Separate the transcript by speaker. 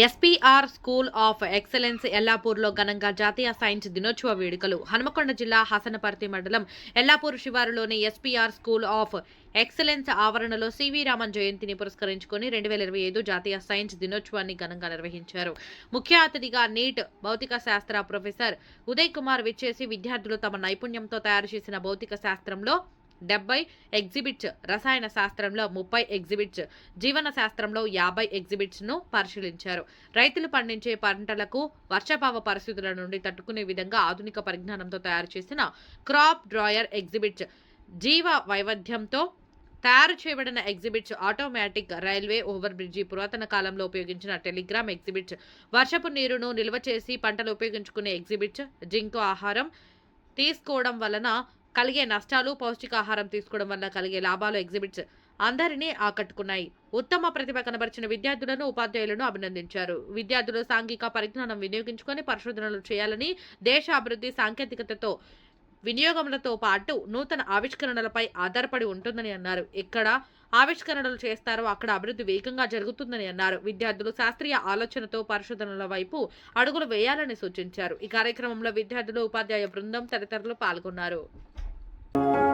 Speaker 1: SPR school of excellence ఎల్లాపూర్లో ఘనంగా జాతీయ సైన్స్ దినోత్సవ వేడుకలు. హనుమకొండ జిల్లా హసనపర్తి మండలం ఎల్లాపూర్ శివారులోని ఎస్పీఆర్ స్కూల్ ఆఫ్ ఎక్సలెన్స్ ఆవరణలో సివి రామన్ జయంతిని పురస్కరించుకొని రెండు వేల ఇరవై ఐదు జాతీయ సైన్స్ దినోత్సవాన్ని ఘనంగా నిర్వహించారు. ముఖ్య అతిథిగా నీట్ భౌతిక శాస్త్ర ప్రొఫెసర్ ఉదయ్ కుమార్ విచ్చేసి విద్యార్థులు తమ నైపుణ్యంతో తయారు చేసిన భౌతిక శాస్త్రంలో డెబ్బై ఎగ్జిబిట్స్ రసాయన శాస్త్రంలో ముప్పై ఎగ్జిబిట్స్ జీవన శాస్త్రంలో యాభై ఎగ్జిబిట్స్ను పరిశీలించారు. రైతులు పండించే పంటలకు వర్షపావ పరిస్థితుల నుండి తట్టుకునే విధంగా ఆధునిక పరిజ్ఞానంతో తయారు చేసిన క్రాప్ డ్రాయర్ ఎగ్జిబిట్స్ జీవ వైవిధ్యంతో తయారు చేయబడిన exhibits automatic railway over bridge పురాతన కాలంలో ఉపయోగించిన టెలిగ్రామ్ ఎగ్జిబిట్స్ వర్షపు నీరును నిల్వ చేసి పంటలు ఉపయోగించుకునే ఎగ్జిబిట్స్ జింకు ఆహారం తీసుకోవడం వలన కలిగే నష్టాలు పౌష్టికాహారం తీసుకోవడం వల్ల కలిగే లాభాలు ఎగ్జిబిట్స్ అందరినీ ఆకట్టుకున్నాయి. ఉత్తమ ప్రతిభ కనబరిచిన విద్యార్థులను ఉపాధ్యాయులను అభినందించారు. విద్యార్థులు సాంఘిక పరిజ్ఞానం వినియోగించుకొని పరిశోధనలు చేయాలని దేశ అభివృద్ధి సాంకేతికతతో వినియోగములతో పాటు నూతన ఆవిష్కరణలపై ఆధారపడి ఉంటుందని అన్నారు. ఇక్కడ ఆవిష్కరణలు చేస్తారో అక్కడ అభివృద్ధి వేగంగా జరుగుతుందని అన్నారు. విద్యార్థులు శాస్త్రీయ ఆలోచనతో పరిశోధనల వైపు అడుగులు వేయాలని సూచించారు. ఈ కార్యక్రమంలో విద్యార్థులు ఉపాధ్యాయ బృందం తదితరులు పాల్గొన్నారు. Thank you.